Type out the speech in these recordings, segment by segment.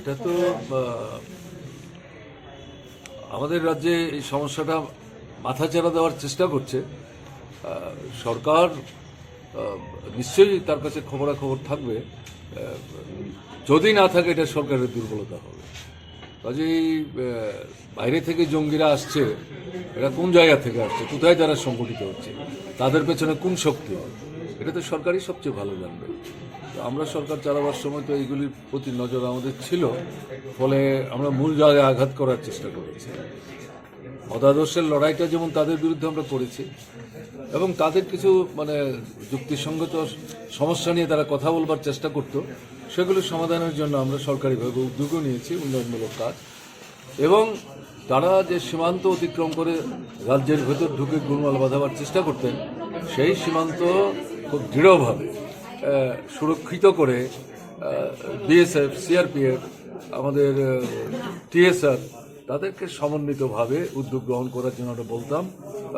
এটা তো আমাদের রাজ্যে এই সমস্যাটা মাথাচাড়া দেওয়ার চেষ্টা করছে। সরকার নিশ্চয়ই তার কাছে খবরাখবর থাকবে। যদি না থাকে এটা সরকারের দুর্বলতা হবে। কাজেই বাইরে থেকে জঙ্গিরা আসছে, এরা কোন জায়গা থেকে আসছে, কোথায় যারা সংগঠিত হচ্ছে, তাদের পেছনে কোন শক্তি? এটা তো সরকারই সবচেয়ে ভালো জানবে। তো আমরা সরকার চালাবার সময় তো এইগুলির প্রতি নজর আমাদের ছিল। ফলে আমরা মূল জায়গায় আঘাত করার চেষ্টা করেছি। মতাদর্শের লড়াইটা যেমন তাদের বিরুদ্ধে আমরা করেছি এবং তাদের কিছু মানে যুক্তিসঙ্গত সমস্যা নিয়ে তারা কথা বলবার চেষ্টা করত, সেগুলো সমাধানের জন্য আমরা সরকারিভাবে উদ্যোগও নিয়েছি, উন্নয়নমূলক কাজ। এবং তারা যে সীমান্ত অতিক্রম করে রাজ্যের ভেতর ঢুকে গুলমাল বাঁধাবার চেষ্টা করতেন, সেই সীমান্ত খুব দৃঢ়ভাবে সুরক্ষিত করে বিএসএফ, সিআরপিএফ, আমাদের টিএসআর তাদেরকে সমন্বিতভাবে উদ্যোগ গ্রহণ করার জন্য আমরা বলতাম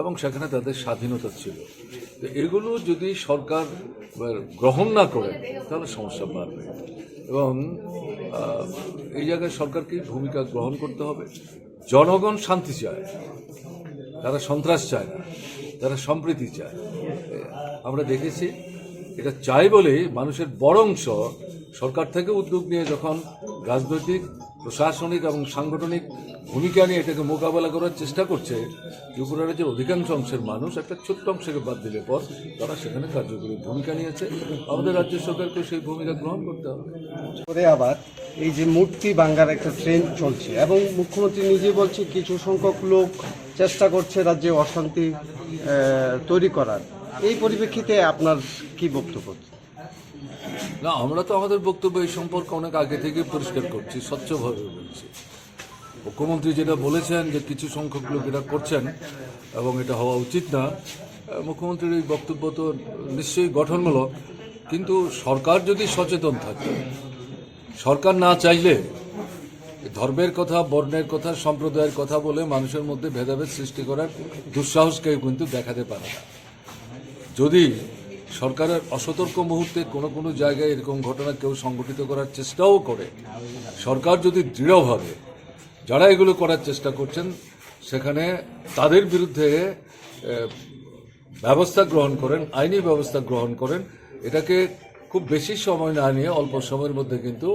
এবং সেখানে তাদের স্বাধীনতা ছিল। তো এগুলো যদি সরকার গ্রহণ না করে, তাহলে সমস্যা বাড়বে। এবং এই জায়গায় সরকারকে ভূমিকা গ্রহণ করতে হবে। জনগণ শান্তি চায়, তারা সন্ত্রাস চায় না, তারা সম্প্রীতি চায়। আমরা দেখেছি এটা চাই বলেই মানুষের বড় অংশ সরকার থেকে উদ্যোগ নিয়ে যখন রাজনৈতিক, প্রশাসনিক এবং সাংগঠনিক ভূমিকা নিয়ে এটাকে মোকাবেলা করার চেষ্টা করছে, ত্রিপুরা রাজ্যের অধিকাংশ অংশের মানুষ একটা ছোট্ট অংশকে বাদ দিলে পর তারা সেখানে কার্যকরী ভূমিকা নিয়েছে। আমাদের রাজ্য সরকারকে সেই ভূমিকা গ্রহণ করতে হবে। আবার এই যে মূর্তি ভাঙ্গার একটা ট্রেন্ড চলছে এবং মুখ্যমন্ত্রী নিজে বলছে, কিছু সংখ্যক লোক চেষ্টা করছে রাজ্যে অশান্তি তৈরি করার। এই পরিপ্রেক্ষিতে আপনার কি বক্তব্য? না, আমরা তো আমাদের বক্তব্য এই সম্পর্কে অনেক আগে থেকে পরিষ্কার করছি, স্বচ্ছভাবে বলছি। মুখ্যমন্ত্রী যেটা বলেছেন যে কিছু সংখ্যক লোক এটা করছেন এবং এটা হওয়া উচিত না মুখ্যমন্ত্রীর এই বক্তব্য তো নিশ্চয়ই গঠনমূলক, কিন্তু সরকার যদি সচেতন থাকে, সরকার না চাইলে ধর্মের কথা, বর্ণের কথা, সম্প্রদায়ের কথা বলে মানুষের মধ্যে ভেদাভেদ সৃষ্টি করার দুঃসাহস কেউ কিন্তু দেখাতে পারে না। যদি সরকারের অসতর্ক মুহূর্তে কোনো কোনো জায়গায় এরকম ঘটনা কেউ সংগঠিত করার চেষ্টাও করে, সরকার যদি দৃঢ়ভাবে যারা এগুলো করার চেষ্টা করছেন, সেখানে তাদের বিরুদ্ধে ব্যবস্থা গ্রহণ করেন, আইনি ব্যবস্থা গ্রহণ করেন, এটাকে খুব বেশি সময় না নিয়ে অল্প সময়ের মধ্যে কিন্তু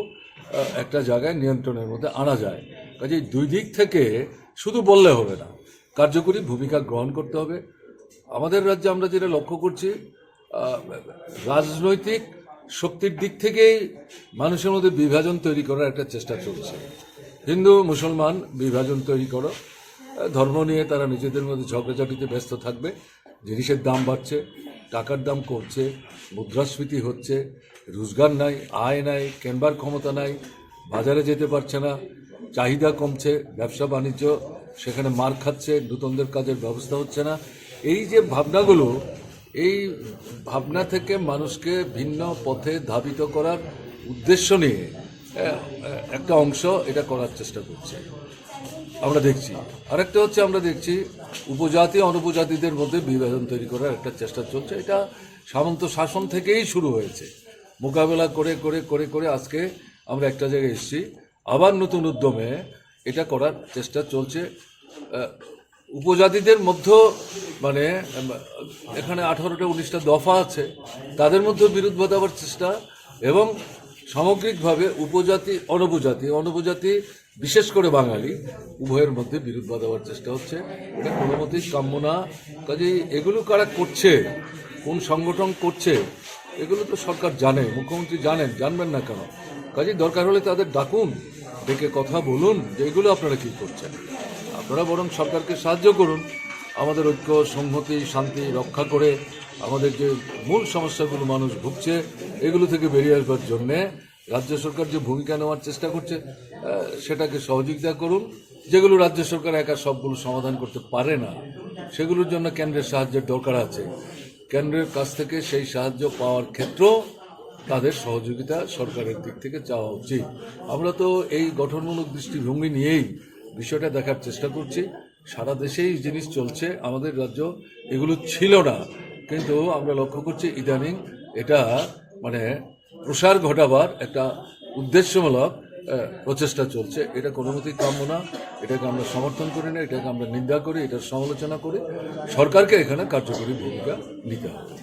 একটা জায়গায় নিয়ন্ত্রণের মধ্যে আনা যায়। কাজে দুই দিক থেকে শুধু বললে হবে না, কার্যকরী ভূমিকা গ্রহণ করতে হবে। আমাদের রাজ্যে আমরা যেটা লক্ষ্য করছি রাজনৈতিক শক্তির দিক থেকেই মানুষের মধ্যে বিভাজন তৈরি করার একটা চেষ্টা চলছে। হিন্দু, মুসলমান, বিভাজন তৈরি করো। ধর্ম নিয়ে তারা নিজেদের মধ্যে ঝগড়াঝাটিতে ব্যস্ত থাকবে। জিনিসের দাম বাড়ছে, টাকার দাম কমছে, মুদ্রাস্ফীতি হচ্ছে, রোজগার নাই, আয় নাই, কেনবার ক্ষমতা নাই, বাজারে যেতে পারছে না, চাহিদা কমছে, ব্যবসা বাণিজ্য, সেখানে মার খাচ্ছে, নূতনদের কাজের ব্যবস্থা হচ্ছে না। এই যে ভাবনাগুলো, এই ভাবনা থেকে মানুষকে ভিন্ন পথে ধাবিত করার উদ্দেশ্য নিয়ে একটা অংশ এটা করার চেষ্টা করছে। আমরা দেখছি। আরেকটা হচ্ছে আমরা দেখছি, উপজাতি, অনুপজাতিদের মধ্যে বিভাজন তৈরি করার একটা চেষ্টা চলছে। এটা সামন্ত শাসন থেকেই শুরু হয়েছে। মোকাবেলা করে করে করে করে আজকে আমরা একটা জায়গায় এসেছি। আবার নতুন উদ্যমে এটা করার চেষ্টা চলছে। উপজাতিদের মধ্যে মানে এখানে আঠারোটা, উনিশটা দফা আছে, তাদের মধ্যে বিরোধ বাঁধাবার চেষ্টা এবং সামগ্রিকভাবে উপজাতি, অনুপজাতি অনুপজাতি বিশেষ করে বাঙালি, উভয়ের মধ্যে বিরোধ বাঁধাবার চেষ্টা হচ্ছে। এটা কোনো মতেই কাম্য না। কাজেই এগুলো কারা করছে, কোন সংগঠন করছে, এগুলো তো সরকার জানে, মুখ্যমন্ত্রী জানেন, জানবেন না কেন? কাজেই দরকার হলে তাদের ডাকুন, ডেকে কথা বলুন যে এগুলো আপনারা কী করছেন। আপনারা বরং সরকারকে সাহায্য করুন, আমাদের ঐক্য, সংহতি, শান্তি রক্ষা করে আমাদের যে মূল সমস্যাগুলো মানুষ ভুগছে, এগুলো থেকে বেরিয়ে আসবার জন্যে রাজ্য সরকার যে ভূমিকা নেওয়ার চেষ্টা করছে সেটাকে সহযোগিতা করুন। যেগুলো রাজ্য সরকার একা সবগুলো সমাধান করতে পারে না, সেগুলোর জন্য কেন্দ্রের সাহায্যের দরকার আছে। কেন্দ্রের কাছ থেকে সেই সাহায্য পাওয়ার ক্ষেত্রেও তাদের সহযোগিতা সরকারের দিক থেকে চাওয়া উচিত। আমরা তো এই গঠনমূলক দৃষ্টিভঙ্গি নিয়েই বিষয়টা দেখার চেষ্টা করছি। সারা দেশেই জিনিস চলছে, আমাদের রাজ্য এগুলো ছিল না। কিন্তু আমরা লক্ষ্য করছি, ইদানিং এটা মানে প্রসার ঘটাবার একটা উদ্দেশ্যমূলক প্রচেষ্টা চলছে। এটা কোনো মতেই কাম্য না। এটাকে আমরা সমর্থন করি না, এটাকে আমরা নিন্দা করি, এটার সমালোচনা করি। সরকারকে এখানে কার্যকরী ভূমিকা নিতে হবে।